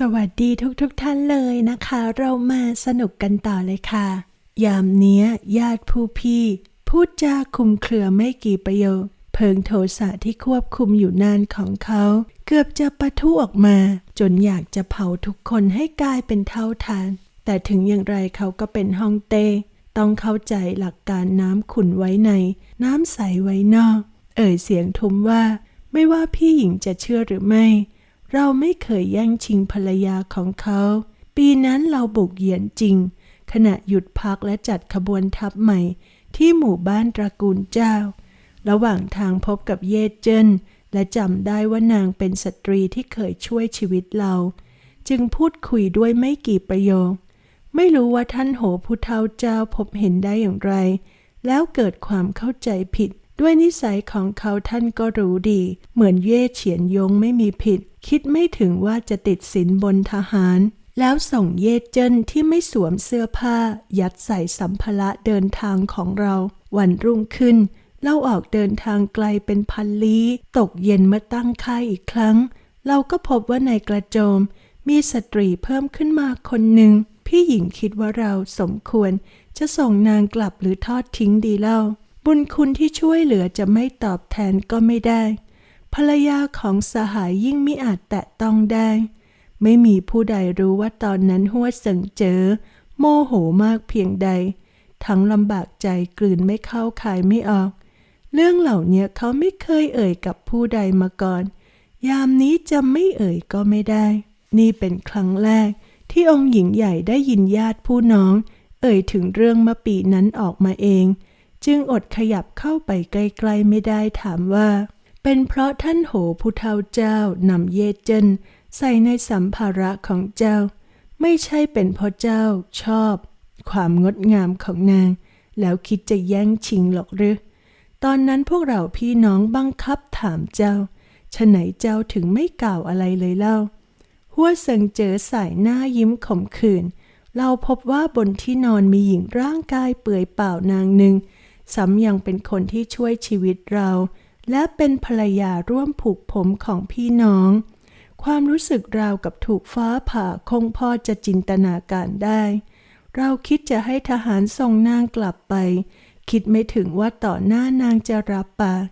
สวัสดีทุกๆทท่านเลยนะคะ เรามาสนุกกันต่อเลยค่ะ ยามเนี้ย ญาติผู้พี่ พูดจาคุมเครือไม่กี่ประโยค เพิงโทสะที่ควบคุมอยู่นานของเขา เกือบจะปะทุออกมา จนอยากจะเผาทุกคนให้กลายเป็นเท่าทาน แต่ถึงอย่างไรเขาก็เป็นฮองเต้ ต้องเข้าใจหลักการน้ำขุนไว้ใน น้ำใสไว้นอก เอ่ยเสียงทุ้มว่า ไม่ว่าพี่หญิงจะเชื่อหรือไม่ เราไม่เคยแย่งชิงภรรยาของเขา ปีนั้นเราบุกเหยียนจริง ขณะหยุดพักและจัดขบวนทัพใหม่ ที่หมู่บ้านตระกูลเจ้า ระหว่างทางพบกับเยเจนและจำได้ว่านางเป็นสตรีที่เคยช่วยชีวิตเรา จึงพูดคุยด้วยไม่กี่ประโยค ไม่รู้ว่าท่านโหผู้เฒ่าเจ้าพบเห็นได้อย่างไร แล้วเกิดความเข้าใจผิด ด้วยนิสัยของเขาท่านก็รู้ดี เหมือนเย่เฉียนยงไม่มีผิด คิดไม่ถึงว่าจะติดสินบนทหาร แล้วส่งเย่เจิ้นที่ไม่สวมเสื้อผ้า ยัดใส่สัมภาระเดินทางของเรา วันรุ่งขึ้นเราออกเดินทางไกลเป็นพันลี้ตกเย็นเมื่อตั้งค่ายอีกครั้ง เราก็พบว่าในกระโจม มีสตรีเพิ่มขึ้นมาคนหนึ่งพี่หญิงคิดว่าเราสมควร จะส่งนางกลับหรือทอดทิ้งดีเล่า บุญคุณที่ช่วยเหลือจะไม่ตอบแทนก็ไม่ได้ ภรรยาของสหายยิ่งไมิอาจแตะต้องได้ ไม่มีผู้ใดรู้ว่าตอนนั้นหัวเสิงเจอ โมโหมากเพียงใด ทั้งลำบากใจกลืนไม่เข้าคายไม่ออก เรื่องเหล่านี้เขาไม่เคยเอ่ยกับผู้ใดมาก่อน ยามนี้จะไม่เอ่ยก็ไม่ได้ นี่เป็นครั้งแรก ที่องค์หญิงใหญ่ได้ยินญาติผู้น้อง เอ่ยถึงเรื่องเมื่อปีนั้นออกมาเอง จึงอดขยับเข้าไปใกล้ๆไม่ได้ถามว่า เป็นเพราะท่านโหผู้เฒ่าเจ้านำเยเจนใส่ในสัมภาระของเจ้า ไม่ใช่เป็นเพราะเจ้าชอบ ความงดงามของนาง แล้วคิดจะแย่งชิงหรอกหรือ ตอนนั้นพวกเราพี่น้องบังคับถามเจ้าฉะไหนเจ้าถึงไม่กล่าวอะไรเลยเล่า หัวเซิงเจอสายหน้ายิ้มขมขื่นเราพบว่าบนที่นอนมีหญิงร่างกายเปื่อยเปล่านางหนึ่ง ซ้ำยังเป็นคนที่ช่วยชีวิตเรา และเป็นภรรยาร่วมผูกผมของพี่น้อง ความรู้สึกราวกับถูกฟ้าผ่าคงพอจะจินตนาการได้ เราคิดจะให้ทหารส่งนางกลับไป คิดไม่ถึงว่าต่อหน้านางจะรับปาก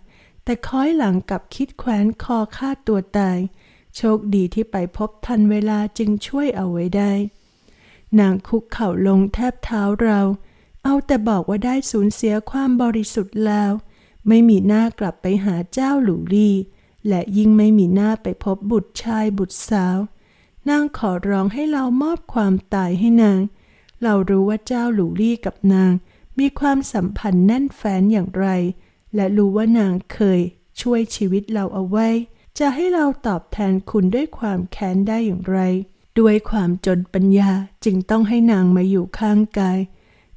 แต่ค้อยหลังกับคิดแขวนคอฆ่าตัวตาย โชคดีที่ไปพบทันเวลาจึงช่วยเอาไว้ได้ นางคุกเข่าลงแทบเท้าเรา เอาแต่บอกว่าได้สูญเสียความบริสุทธิ์แล้ว ไม่มีหน้ากลับไปหาเจ้าหลูลี่และยิ่งไม่มีหน้าไปพบบุตรชายบุตรสาว นางขอร้องให้เรามอบความตายให้นาง เรารู้ว่าเจ้าหลูลี่กับนาง มีความสัมพันธ์แน่นแฟ้นอย่างไร และรู้ว่านางเคย ช่วยชีวิตเราเอาไว้ จะให้เราตอบแทนคุณด้วยความแค้นได้อย่างไร ด้วยความจนปัญญาจึงต้องให้นางมาอยู่ข้างกาย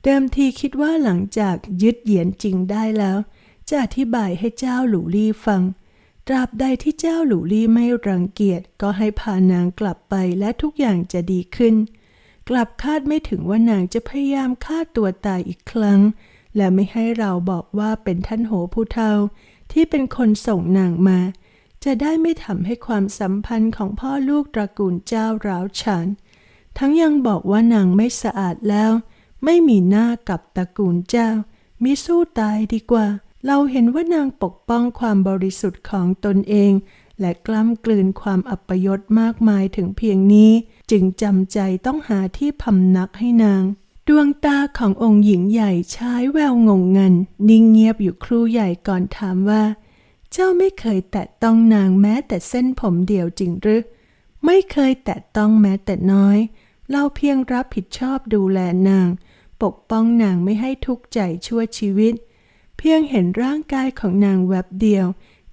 เดิมทีคิดว่าหลังจากยึดเหยียนจริงได้แล้ว จะอธิบายให้เจ้าหลูลี่ฟัง ตราบใดที่เจ้าหลูลี่ไม่รังเกียจก็ให้พานางกลับไปและทุกอย่างจะดีขึ้น กลับคาดไม่ถึงว่านางจะพยายามฆ่าตัวตายอีกครั้ง และไม่ให้เราบอกว่าเป็นท่านโหผู้เฒ่าที่เป็นคนส่งนางมา จะได้ไม่ทำให้ความสัมพันธ์ของพ่อลูกตระกูลเจ้าร้าวฉานทั้งยังบอกว่านางไม่สะอาดแล้ว ไม่มีหน้ากับตระกูลเจ้ามีสู้ตายดีกว่า เราเห็นว่านางปกป้องความบริสุทธิ์ของตนเอง และกล้ำกลืนความอัปยศมากมายถึงเพียงนี้ จึงจำใจต้องหาที่พำนักให้นาง ดวงตาขององค์หญิงใหญ่ใช้แววงงงัน นิ่งเงียบอยู่ครู่ใหญ่ก่อนถามว่า เจ้าไม่เคยแตะต้องนางแม้แต่เส้นผมเดียวจริงหรือไม่เคยแตะต้องแม้แต่น้อย เราเพียงรับผิดชอบดูแลนาง ปกป้องนางไม่ให้ทุกข์ใจชั่วชีวิต เพียงเห็นร่างกายของนางแวบเดียว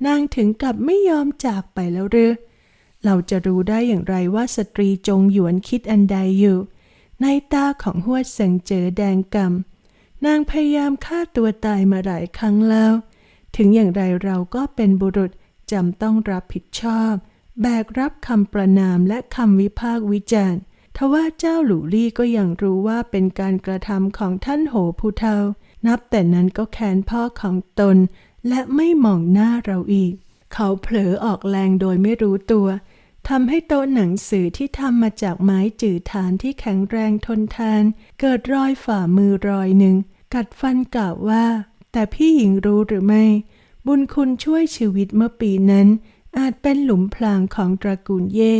นางถึงกับไม่ยอมจากไปแล้วหรือเราจะรู้ได้อย่างไรว่าสตรีจงหยวนคิดอันใดอยู่ ในตาของหัวเสิงเจอแดงกำนางพยายามฆ่าตัวตายมาหลายครั้งแล้ว ถึงอย่างไรเราก็เป็นบุรุษจำต้องรับผิดชอบ แบกรับคำประนามและคำวิพากษ์วิจารณ์ ทว่าเจ้าหลูลี่ก็ยังรู้ว่าเป็นการกระทำของท่านโหผู้เฒ่านับแต่นั้นก็แค้นพ่อของตน และไม่มองหน้าเราอีก เขาเผลอออกแรงโดยไม่รู้ตัวทำให้โต๊ะหนังสือที่ทำมาจากไม้จืดฐานที่แข็งแรงทนทาน เกิดรอยฝ่ามือรอยหนึ่ง กัดฟันกล่าวว่า แต่พี่หญิงรู้หรือไม่ บุญคุณช่วยชีวิตเมื่อปีนั้น อาจเป็นหลุมพรางของตระกูลเย่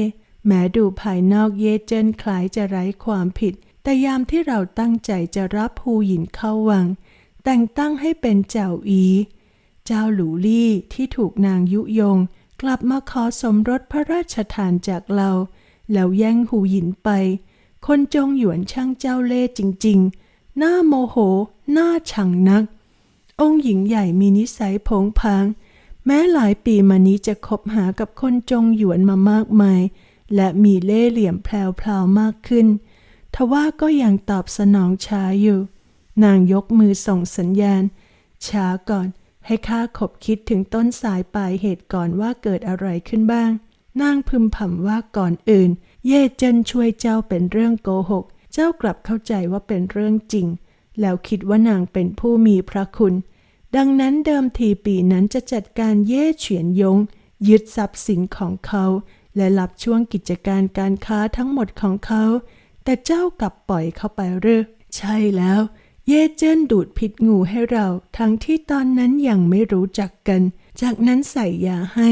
แม้ดูภายนอกเย่เจิ้นคล้ายจะไร้ความผิด แต่ยามที่เราตั้งใจจะรับฮูหยินเข้าวัง แต่งตั้งให้เป็นเจ้าอี เจ้าหลูลี่ที่ถูกนางยุยง กลับมาขอสมรสพระราชทานจากเรา แล้วแย่งหูหยินไป คนจงหยวนช่างเจ้าเล่ห์จริง ๆ หน้าโมโห หน้าชังนัก องค์หญิงใหญ่มีนิสัยผงผาง แม้หลายปีมานี้จะคบหากับคนจงหยวนมามากมาย และมีเล่ห์เหลี่ยมแพลวๆมากขึ้น ทว่าก็ยังตอบสนองช้าอยู่ นางยกมือส่งสัญญาณ ช้าก่อนให้ข้าขบคิดถึงต้นสายปลายเหตุก่อนว่าเกิดอะไรขึ้นบ้าง นางพึมพำว่าก่อนอื่น เย่เจนช่วยเจ้าเป็นเรื่องโกหก เจ้ากลับเข้าใจว่าเป็นเรื่องจริง แล้วคิดว่านางเป็นผู้มีพระคุณ ดังนั้นเดิมทีปีนั้นจะจัดการเย่เฉียนยง ยึดทรัพย์สินของเขา และรับช่วงกิจการการค้าทั้งหมดของเขา แต่เจ้ากลับปล่อยเขาไปหรือ ใช่แล้ว เย่เจิ้นดูดพิษงูให้เรา ทั้งที่ตอนนั้นยังไม่รู้จักกัน จากนั้นใส่ยาให้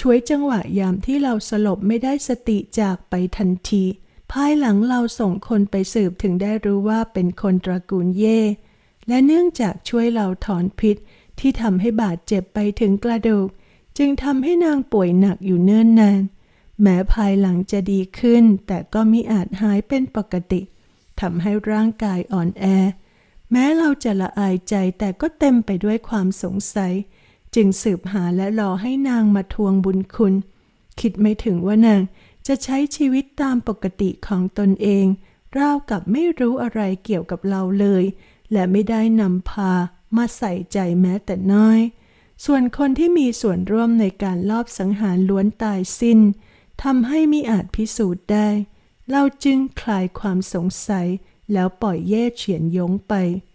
ช่วยจังหวะยามที่เราสลบไม่ได้สติจากไปทันที ภายหลังเราส่งคนไปสืบถึงได้รู้ว่าเป็นคนตระกูลเย่ และเนื่องจากช่วยเราถอนพิษที่ทำให้บาดเจ็บไปถึงกระดูก จึงทำให้นางป่วยหนักอยู่เนิ่นนาน แม้ภายหลังจะดีขึ้น แต่ก็มิอาจหายเป็นปกติทำให้ร่างกายอ่อนแอ แม้เราจะละอายใจแต่ก็เต็มไปด้วยความสงสัย จึงสืบหาและรอให้นางมาทวงบุญคุณ คิดไม่ถึงว่านางจะใช้ชีวิตตามปกติของตนเองราวกับไม่รู้อะไรเกี่ยวกับเราเลย และไม่ได้นำพามาใส่ใจแม้แต่น้อย ส่วนคนที่มีส่วนร่วมในการลอบสังหารล้วนตายสิ้น ทำให้มิอาจพิสูจน์ได้ เราจึงคลายความสงสัย แล้วปล่อยเย่เฉียนยงไป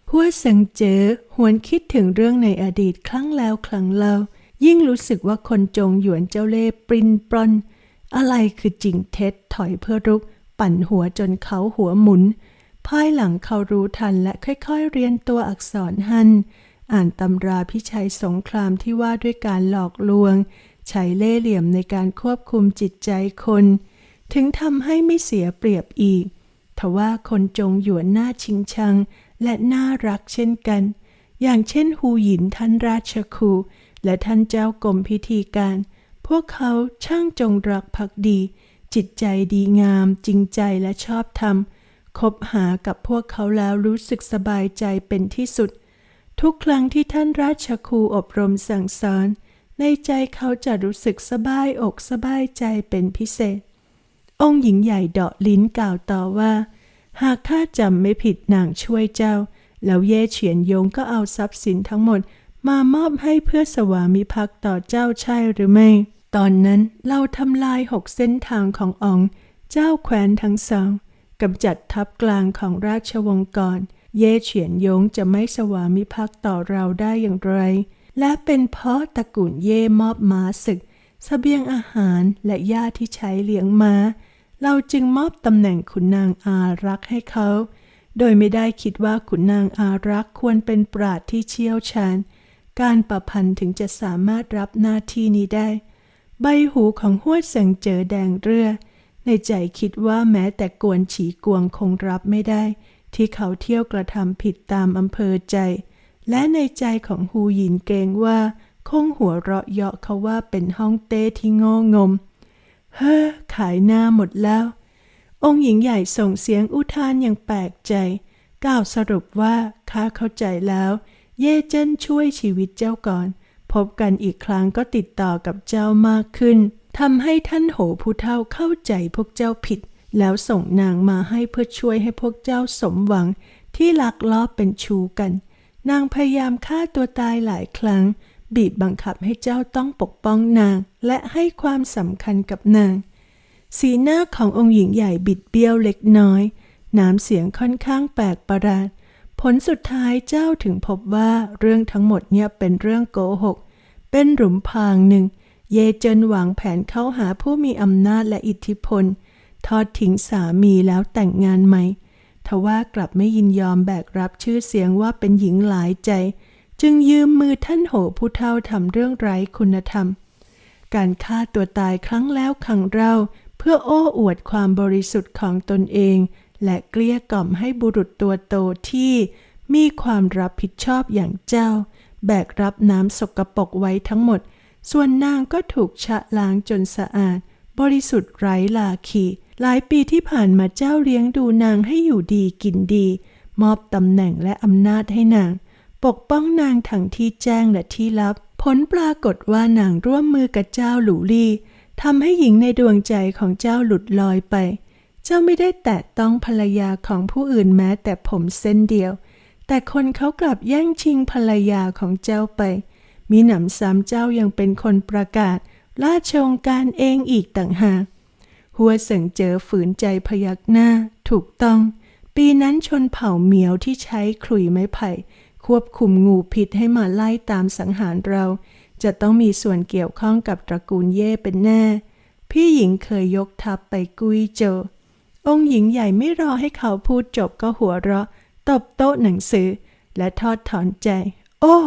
หัวสิงเจอหวนคิดถึงเรื่องในอดีตครั้งแล้วครั้งเล่า ยิ่งรู้สึกว่าคนจงหยวนเจ้าเล่ปรินปรอนอะไรคือจริงเท็จถอยเพื่อรุก ปั่นหัวจนเขาหัวหมุน ภายหลังเขารู้ทันและค่อยๆเรียนตัวอักษรฮัน อ่านตำราพิชัยสงครามที่ว่าด้วยการหลอกลวง ใช้เล่เหลี่ยมในการควบคุมจิตใจคน ถึงทำให้ไม่เสียเปรียบอีก ทว่าคนจงหยวนหน้าชิงชัง และน่ารักเช่นกัน อย่างเช่นฮูหยินท่านราชครู และท่านเจ้ากรมพิธีการ พวกเขาช่างจงรักภักดี จิตใจดีงาม จริงใจและชอบธรรมคบหากับพวกเขาแล้วรู้สึกสบายใจเป็นที่สุด ทุกครั้งที่ท่านราชครูอบรมสั่งสอน ในใจเขาจะรู้สึกสบายอกสบายใจเป็นพิเศษ องค์หญิงใหญ่เดาะลิ้นกล่าวต่อว่า หากข้าจำไม่ผิดนางช่วยเจ้า แล้วเย่เฉียนยงก็เอาทรัพย์สินทั้งหมด มามอบให้เพื่อสวามิภักดิ์ต่อเจ้าใช่หรือไม่ ตอนนั้นเราทำลายหกเส้นทางของอองเจ้าแคว้นทั้งสองกำจัดทัพกลางของราชวงศ์ก่อน เย่เฉียนยงจะไม่สวามิภักดิ์ต่อเราได้อย่างไร และเป็นเพราะตระกูลเย่มอบม้าศึกเสบียงอาหารและหญ้าที่ใช้เลี้ยงม้า เราจึงมอบตำแหน่งขุนนางอารักษ์ให้เขา โดยไม่ได้คิดว่าขุนนางอารักษ์ควรเป็นปราดที่เชี่ยวชาญ การประพันธ์ถึงจะสามารถรับหน้าที่นี้ได้ ใบหูของหวยเสิงเจอแดงเรือ ในใจคิดว่าแม้แต่กวนฉีกวงคงรับไม่ได้ ที่เขาเที่ยวกระทำผิดตามอำเภอใจ และในใจของฮูหยินเกรงว่า คงหัวเราะเยาะเขาว่าเป็นห้องเต้ที่โง่งม เฮ้อขายหน้าหมดแล้ว องค์หญิงใหญ่ส่งเสียงอุทานอย่างแปลกใจ กล่าวสรุปว่าข้าเข้าใจแล้ว เย่เจินช่วยชีวิตเจ้าก่อน พบกันอีกครั้งก็ติดต่อกับเจ้ามากขึ้นทำให้ท่านโหผู้เฒ่าเข้าใจพวกเจ้าผิด แล้วส่งนางมาให้เพื่อช่วยให้พวกเจ้าสมหวังที่ลักลอบเป็นชูกัน นางพยายามฆ่าตัวตายหลายครั้ง บีบบังคับให้เจ้าต้องปกป้องนาง และให้ความสำคัญกับนาง สีหน้าขององค์หญิงใหญ่บิดเบี้ยวเล็กน้อย น้ำเสียงค่อนข้างแปลกประหลาด ผลสุดท้ายเจ้าถึงพบว่าเรื่องทั้งหมดเนี่ยเป็นเรื่องโกหก เป็นหลุมพรางหนึ่ง เยเจินหวังแผนเข้าหาผู้มีอำนาจและอิทธิพล ทอดทิ้งสามีแล้วแต่งงานใหม่ ทว่ากลับไม่ยินยอมแบกรับชื่อเสียงว่าเป็นหญิงหลายใจ จึงยืมมือท่านโหผู้เฒ่าทำเรื่องไร้คุณธรรม การฆ่าตัวตายครั้งแล้วครั้งเล่าเพื่อโอ้อวดความบริสุทธิ์ของตนเอง และเกลี้ยกล่อมให้บุรุษตัวโตที่มีความรับผิดชอบอย่างเจ้า แบกรับน้ำสกปรกไว้ทั้งหมด ส่วนนางก็ถูกชะล้างจนสะอาด บริสุทธิ์ไร้ลาคี หลายปีที่ผ่านมาเจ้าเลี้ยงดูนางให้อยู่ดีกินดี มอบตำแหน่งและอำนาจให้นาง ปกป้องนางทั้งที่แจ้งและที่ลับ ผลปรากฏว่านางร่วมมือกับเจ้าหลูลี่ทำให้หญิงในดวงใจของเจ้าหลุดลอยไป เจ้าไม่ได้แตะต้องภรรยาของผู้อื่นแม้แต่ผมเส้นเดียว แต่คนเขากลับแย่งชิงภรรยาของเจ้าไป มีหนำซ้ำเจ้ายังเป็นคนประกาศราชองการเองอีกต่างหาก หัวเสิงเจอฝืนใจพยักหน้า ถูกต้อง ปีนั้นชนเผ่าเหมียวที่ใช้ขลุ่ยไม้ไผ่ ควบคุมงูพิษให้มาไล่ตามสังหารเรา จะต้องมีส่วนเกี่ยวข้องกับตระกูลเย่เป็นแน่ พี่หญิงเคยยกทัพไปกุยโจวองค์หญิงใหญ่ไม่รอให้เขาพูดจบก็หัวเราะ ตบโต๊ะหนังสือ และทอดถอนใจ โอ้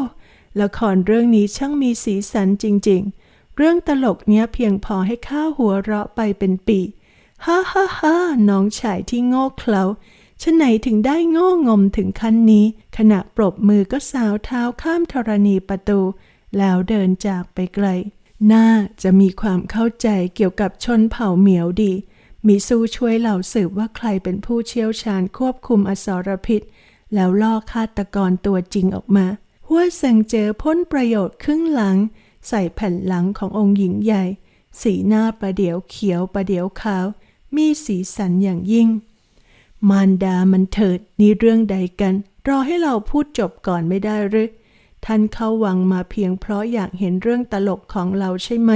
ละครเรื่องนี้ช่างมีสีสันจริง ๆ เรื่องตลกเนี้ยเพียงพอให้ข้าหัวเราะไปเป็นปีฮ่าฮ่าฮ่าน้องชายที่โง่เขลาฉะไหนถึงได้โง่งมถึงขั้นนี้ ขณะปรบมือก็สาวเท้าข้ามธรณีประตู แล้วเดินจากไปไกล น่าจะมีความเข้าใจเกี่ยวกับชนเผ่าเหมียวดีมีสู้ช่วยเหล่าสืบว่าใครเป็นผู้เชี่ยวชาญควบคุมอสรพิษ แล้วล่อฆาตกรตัวจริงออกมา หัวเซิงเจอพ้นประโยชน์ครึ่งหลัง ใส่แผ่นหลังขององค์หญิงใหญ่ สีหน้าประเดี๋ยวเขียวประเดี๋ยวขาว มีสีสันอย่างยิ่ง มารดามันเถิดนี่เรื่องใดกัน รอให้เราพูดจบก่อนไม่ได้หรือท่านเข้าวังมาเพียงเพราะอยากเห็นเรื่องตลกของเราใช่ไหม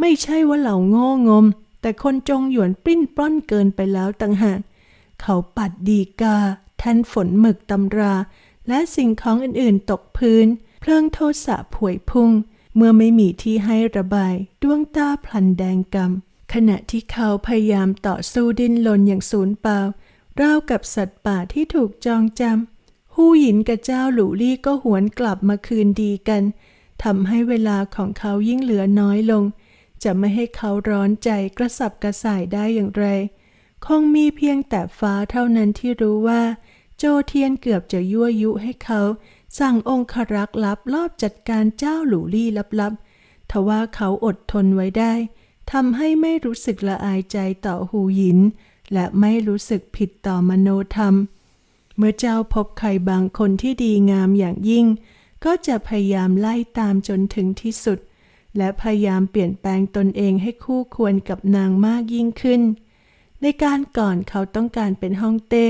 ไม่ใช่ว่าเราโง่งม แต่คนจงหยวนปริ้นปล้อนเกินไปแล้วต่างหากเขาปัดดีกา แทนฝนหมึกตำรา และสิ่งของอื่นๆตกพื้น เพลิงโทสะผวยพุ่ง เมื่อไม่มีที่ให้ระบาย ดวงตาพลันแดงกำ ขณะที่เขาพยายามต่อสู้ดิ้นรนอย่างสูญเปล่า ราวกับสัตว์ป่าที่ถูกจองจำฮู้หยินกับเจ้าหลูลี่ก็หวนกลับมาคืนดีกัน ทำให้เวลาของเขายิ่งเหลือน้อยลง จะไม่ให้เขาร้อนใจกระสับกระส่ายได้อย่างไร คงมีเพียงแต่ฟ้าเท่านั้นที่รู้ว่า โจเทียนเกือบจะยั่วยุให้เขา สั่งองครักษ์ลับลอบจัดการเจ้าหลูลี่ลับๆทว่าเขาอดทนไว้ได้ทำให้ไม่รู้สึกละอายใจต่อหูหยิน และไม่รู้สึกผิดต่อมโนธรรม เมื่อเจ้าพบใครบางคนที่ดีงามอย่างยิ่ง ก็จะพยายามไล่ตามจนถึงที่สุด และพยายามเปลี่ยนแปลงตนเองให้คู่ควรกับนางมากยิ่งขึ้น ในการก่อนเขาต้องการเป็นฮ่องเต้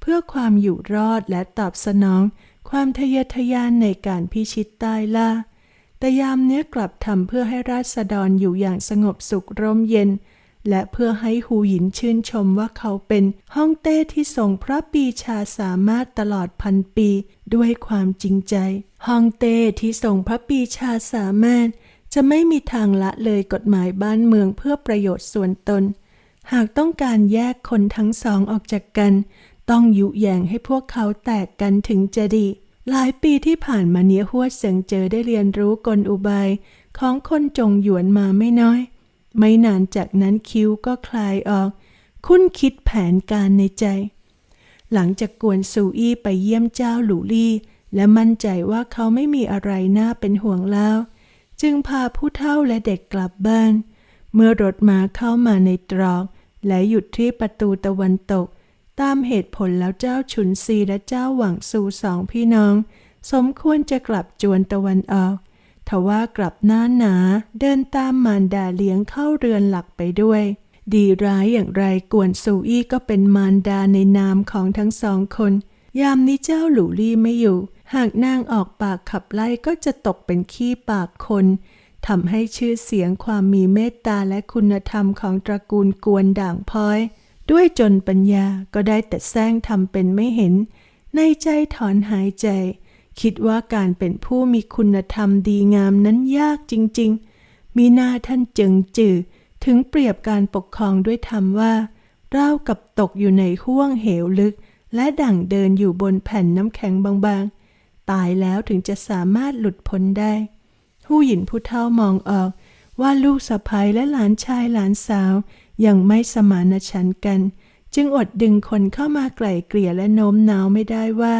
เพื่อความอยู่รอดและตอบสนอง ความทะเยอทะยานในการพิชิตใต้ล่า แต่ยามเนี้ยกลับทำเพื่อให้ราษฎรอยู่อย่างสงบสุขร่มเย็น และเพื่อให้หูหยินชื่นชมว่าเขาเป็นฮ่องเต้ที่ทรงพระปีชาสามารถตลอดพันปี ด้วยความจริงใจฮ่องเต้ที่ทรงพระปีชาสามารถ จะไม่มีทางละเลยกฎหมายบ้านเมืองเพื่อประโยชน์ส่วนตน หากต้องการแยกคนทั้งสองออกจากกัน ต้องยุแยงให้พวกเขาแตกกันถึงจะดี หลายปีที่ผ่านมาเนี้ยหัวเสิงเจอได้เรียนรู้กลอุบาย ของคนจงหยวนมาไม่น้อย ไม่นานจากนั้นคิ้วก็คลายออก คุ้นคิดแผนการในใจ หลังจากกวนซูอี้ไปเยี่ยมเจ้าหลูลี่ และมั่นใจว่าเขาไม่มีอะไรน่าเป็นห่วงแล้ว จึงพาผู้เฒ่าและเด็กกลับบ้าน เมื่อรถม้าเข้ามาในตรอก และหยุดที่ประตูตะวันตก ตามเหตุผลแล้วเจ้าฉุนซีและเจ้าหวังซูสองพี่น้อง สมควรจะกลับจวนตะวันออก ทว่ากลับหน้าหนาเดินตามมารดาเลี้ยงเข้าเรือนหลักไปด้วย ดีร้ายอย่างไรกวนซูอี้ก็เป็นมารดาในนามของทั้งสองคน ยามนี้เจ้าหลูลี่ไม่อยู่ หากนางออกปากขับไล่ก็จะตกเป็นขี้ปากคนทำให้ชื่อเสียงความมีเมตตาและคุณธรรมของตระกูลกวนด่างพ้อย ด้วยจนปัญญาก็ได้แต่แซงทำเป็นไม่เห็น ในใจถอนหายใจ คิดว่าการเป็นผู้มีคุณธรรมดีงามนั้นยากจริง ๆ มีหน้าท่านจึงจือถึงเปรียบการปกครองด้วยธรรมว่าเล่าวกับตกอยู่ในห้วงเหวลึก และดั่งเดินอยู่บนแผ่นน้ำแข็งบางๆ ตายแล้วถึงจะสามารถหลุดพ้นได้ ผู้หญิงผู้เฒ่ามองออกว่าลูกสะใภ้และหลานชายหลานสาว ยังไม่สมานฉันท์กัน จึงอดดึงคนเข้ามาไกล่เกลี่ยและโน้มน้าวไม่ได้ว่า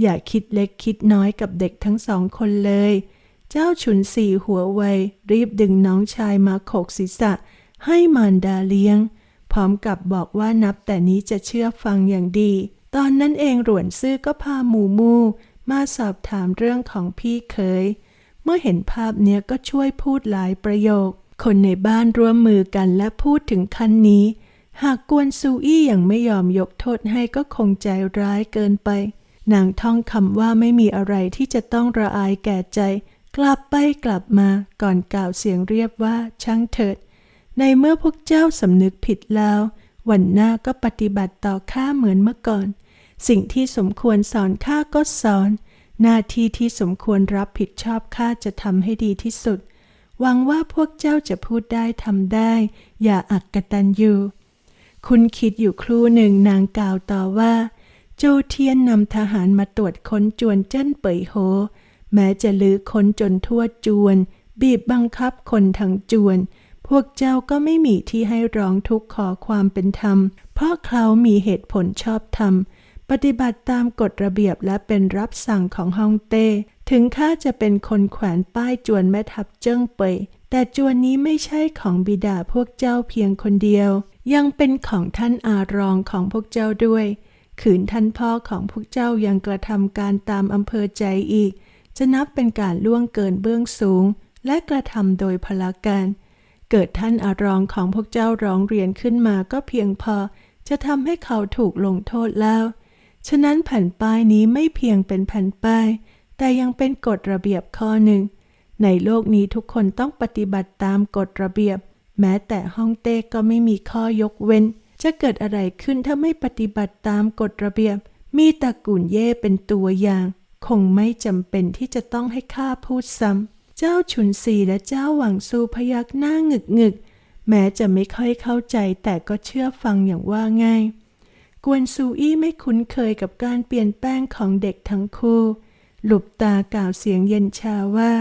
อย่าคิดเล็กคิดน้อยกับเด็กทั้งสองคนเลย เจ้าฉุนสี่หัวไวรีบดึงน้องชายมาโขกศีรษะ ให้มารดาเลี้ยง พร้อมกับบอกว่านับแต่นี้จะเชื่อฟังอย่างดี ตอนนั้นเองหลวนซื่อก็พาหมูมูมาสอบถามเรื่องของพี่เคย เมื่อเห็นภาพเนี้ยก็ช่วยพูดหลายประโยค คนในบ้านร่วมมือกันและพูดถึงขั้นนี้ หากกวนซูอี้ยังไม่ยอมยกโทษให้ก็คงใจร้ายเกินไป นางท่องคำว่าไม่มีอะไรที่จะต้องระอายแก่ใจ กลับไปกลับมาก่อนกล่าวเสียงเรียบว่าช่างเถิด ในเมื่อพวกเจ้าสำนึกผิดแล้ว วันหน้าก็ปฏิบัติต่อข้าเหมือนเมื่อก่อน สิ่งที่สมควรสอนข้าก็สอน หน้าที่ที่สมควรรับผิดชอบข้าจะทำให้ดีที่สุด หวังว่าพวกเจ้าจะพูดได้ทำได้ อย่าอักกตันยูคุณคิดอยู่ครู่หนึ่งนางกล่าวต่อว่า โจเทียนนำทหารมาตรวจค้นจวนเจิ้นเป่ยโฮ แม้จะลือค้นจนทั่วจวน บีบบังคับคนทั้งจวน พวกเจ้าก็ไม่มีที่ให้ร้องทุกข์ขอความเป็นธรรม เพราะเขามีเหตุผลชอบธรรมปฏิบัติตามกฎระเบียบและเป็นรับสั่งของฮ่องเต้ ถึงข้าจะเป็นคนแขวนป้ายจวนแม่ทัพเจิ้งเป่ยแต่จวนนี้ไม่ใช่ของบิดาพวกเจ้าเพียงคนเดียว ยังเป็นของท่านอารองของพวกเจ้าด้วย ขืนท่านพ่อของพวกเจ้ายังกระทำการตามอำเภอใจอีก จะนับเป็นการล่วงเกินเบื้องสูง และกระทำโดยพละการ เกิดท่านอารองของพวกเจ้าร้องเรียนขึ้นมาก็เพียงพอ จะทำให้เขาถูกลงโทษแล้ว ฉะนั้นแผ่นป้ายนี้ไม่เพียงเป็นแผ่นป้าย แต่ยังเป็นกฎระเบียบข้อหนึ่ง ในโลกนี้ทุกคนต้องปฏิบัติตามกฎระเบียบ แม้แต่ฮ่องเต้ก็ไม่มีข้อยกเว้น จะเกิดอะไรขึ้นถ้าไม่ปฏิบัติตามกฎระเบียบ มีตระกูลเย่เป็นตัวอย่าง คงไม่จำเป็นที่จะต้องให้ข้าพูดซ้ำ เจ้าฉุนซีและเจ้าหวังซูพยักหน้าหงึกหงึกแม้จะไม่ค่อยเข้าใจแต่ก็เชื่อฟังอย่างว่าง่าย กวนซูอี้ไม่คุ้นเคยกับการเปลี่ยนแปลงของเด็กทั้งคู่ หลุบตากล่าวเสียงเย็นชาว่า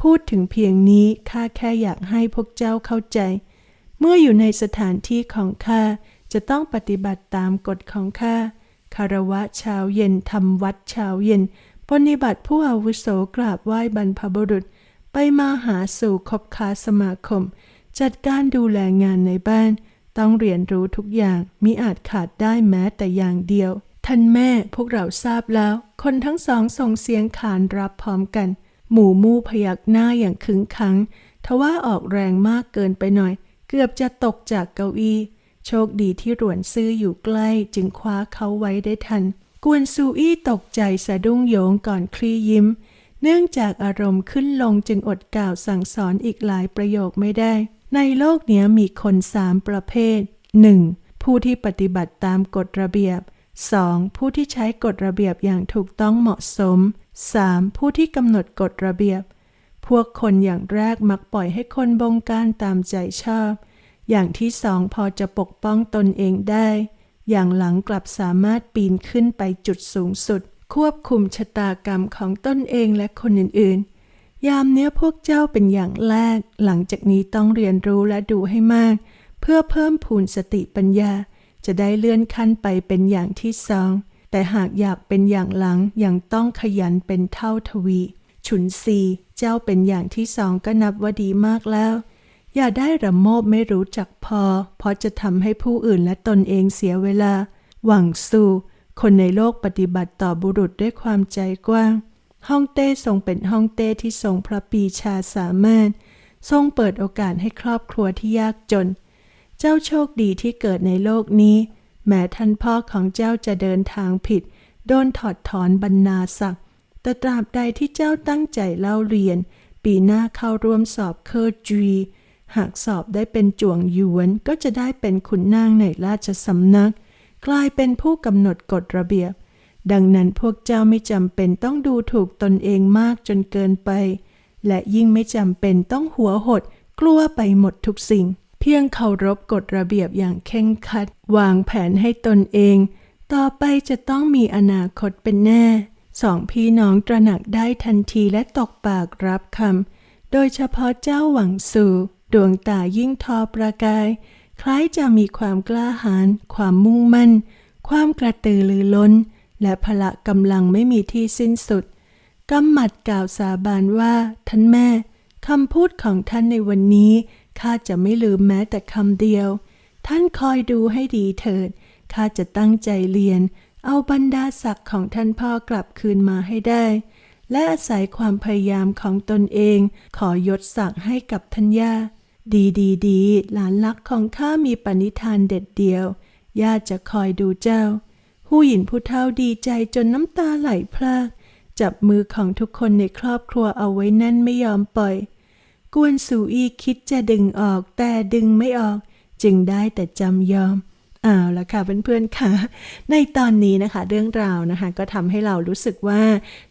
พูดถึงเพียงนี้ข้าแค่อยากให้พวกเจ้าเข้าใจ เมื่ออยู่ในสถานที่ของข้าจะต้องปฏิบัติตามกฎของข้าคารวะเช้าเย็นทำวัดเช้าเย็นปฏิบัติผู้อาวุโสกราบไหว้บรรพบุรุษ ไปมาหาสู่คบค้าสมาคม จัดการดูแลงานในบ้าน ต้องเรียนรู้ทุกอย่างมิอาจขาดได้แม้แต่อย่างเดียว ท่านแม่พวกเราทราบแล้ว คนทั้งสองส่งเสียงขานรับพร้อมกัน หมู่มู่พยักหน้าอย่างขึงขัง ทว่าออกแรงมากเกินไปหน่อย เกือบจะตกจากเก้าอี้ โชคดีที่หลวนซื่ออยู่ใกล้จึงคว้าเขาไว้ได้ทัน กวนซูอี้ตกใจสะดุ้งโยงก่อนคลี่ยิ้ม เนื่องจากอารมณ์ขึ้นลงจึงอดกล่าวสั่งสอนอีกหลายประโยคไม่ได้ ในโลกนี้มีคนสามประเภท 1. ผู้ที่ปฏิบัติตามกฎระเบียบ 2. ผู้ที่ใช้กฎระเบียบอย่างถูกต้องเหมาะสม 3. ผู้ที่กำหนดกฎระเบียบ พวกคนอย่างแรกมักปล่อยให้คนบงการตามใจชอบ อย่างที่สองพอจะปกป้องตนเองได้ อย่างหลังกลับสามารถปีนขึ้นไปจุดสูงสุด ควบคุมชะตากรรมของตนเองและคนอื่นๆ ยามเนี้ยพวกเจ้าเป็นอย่างแรก หลังจากนี้ต้องเรียนรู้และดูให้มาก เพื่อเพิ่มพูนสติปัญญา จะได้เลื่อนขั้นไปเป็นอย่างที่สอง แต่หากอยากเป็นอย่างหลังยังต้องขยันเป็นเท่าทวี ฉุนซีเจ้าเป็นอย่างที่สองก็นับว่าดีมากแล้ว อย่าได้ระโมบไม่รู้จักพอ เพราะจะทำให้ผู้อื่นและตนเองเสียเวลา หวังสู้คนในโลกปฏิบัติต่อบุรุษด้วยความใจกว้าง ฮ่องเต้ทรงเป็นฮ่องเต้ที่ทรงพระปีชาสามารถ ทรงเปิดโอกาสให้ครอบครัวที่ยากจน เจ้าโชคดีที่เกิดในโลกนี้ แม้ท่านพ่อของเจ้าจะเดินทางผิด โดนถอดถอนบรรณาศักดิ์แต่ตราบใดที่เจ้าตั้งใจเล่าเรียน ปีหน้าเข้าร่วมสอบเคอร์จีหากสอบได้เป็นจวงหยวนก็จะได้เป็นขุนนางในราชสำนัก กลายเป็นผู้กำหนดกฎระเบียบ ดังนั้นพวกเจ้าไม่จำเป็นต้องดูถูกตนเองมากจนเกินไป และยิ่งไม่จำเป็นต้องหัวหดกลัวไปหมดทุกสิ่ง เพียงเคารพกฎระเบียบอย่างเคร่งครัด วางแผนให้ตนเอง ต่อไปจะต้องมีอนาคตเป็นแน่ สองพี่น้องตระหนักได้ทันทีและตกปากรับคำ โดยเฉพาะเจ้าหวังสู่ ดวงตายิ่งทอประกาย คล้ายจะมีความกล้าหาญความมุ่งมั่น ความกระตือรือร้น และพละกำลังไม่มีที่สิ้นสุดกำหมัดกล่าวสาบานว่าท่านแม่คำพูดของท่านในวันนี้ ข้าจะไม่ลืมแม้แต่คำเดียว ท่านคอยดูให้ดีเถิด ข้าจะตั้งใจเรียน เอาบรรดาศักดิ์ของท่านพ่อกลับคืนมาให้ได้ และอาศัยความพยายามของตนเอง ขอยศศักดิ์ให้กับท่านย่า ดีดีดีหลานรักของข้ามีปณิธานเด็ดเดียว ย่าจะคอยดูเจ้าหูหยินผู้เฒ่าดีใจจนน้ำตาไหลพรากจับมือของทุกคนในครอบครัวเอาไว้แน่นไม่ยอมปล่อย กวนสูอีคิดจะดึงออกแต่ดึงไม่ออก จึงได้แต่จำยอมเอาละค่ะเพื่อนๆค่ะ ในตอนนี้นะคะเรื่องราวนะคะ ก็ทำให้เรารู้สึกว่า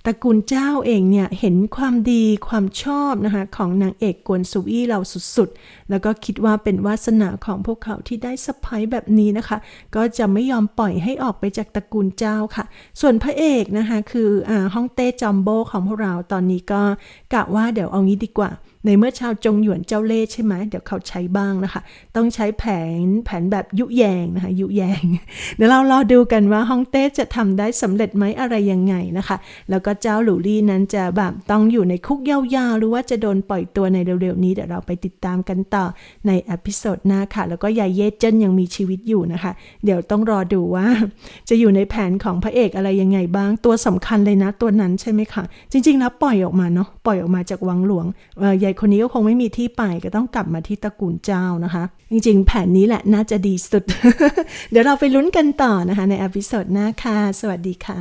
ตระกูลเจ้าเองเนี่ยเห็นความดีความชอบนะคะของนางเอกกวนสูอี้เราสุดๆ แล้วก็คิดว่าเป็นวาสนาของพวกเขาที่ได้สะพ้ายแบบนี้นะคะ ก็จะไม่ยอมปล่อยให้ออกไปจากตระกูลเจ้าค่ะ ส่วนพระเอกนะคะ คืออ่าฮ่องเต้จอมโบของพวกเราตอนนี้ก็กะว่าเดี๋ยวเอางี้ดีกว่าในเมื่อชาวจงหยวนเจ้าเล่ใช่ไหมเดี๋ยวเขาใช้บ้างนะคะ ต้องใช้แผนแผนแบบยุแยงนะคะยุแยง เดี๋ยวเรารอดูกันว่าฮ่องเต้จะทำได้สำเร็จไหมอะไรยังไงนะคะ แล้วก็เจ้าหลูลี่นั้นจะแบบต้องอยู่ในคุกยาวๆ หรือว่าจะโดนปล่อยตัวในเร็วๆนี้เดี๋ยวเราไปติดตามกันต่อในอพิโซดหน้าค่ะ แล้วก็ยายเย่เจิ้นยังมีชีวิตอยู่นะคะ เดี๋ยวต้องรอดูว่า จะอยู่ในแผนของพระเอกอะไรยังไงบ้างตัวสำคัญเลยนะตัวนั้นใช่ไหมคะจริง ๆ แล้วปล่อยออกมาเนาะปล่อยออกมาจากวังหลวงเออยายคนนี้ก็คงไม่มีที่ไปก็ต้องกลับมาที่ตระกูลเจ้านะคะ จริงๆ แผนนี้แหละน่าจะดีสุด เดี๋ยวเราไปลุ้นกันต่อนะคะ ในอพิโซดหน้าค่ะ สวัสดีค่ะ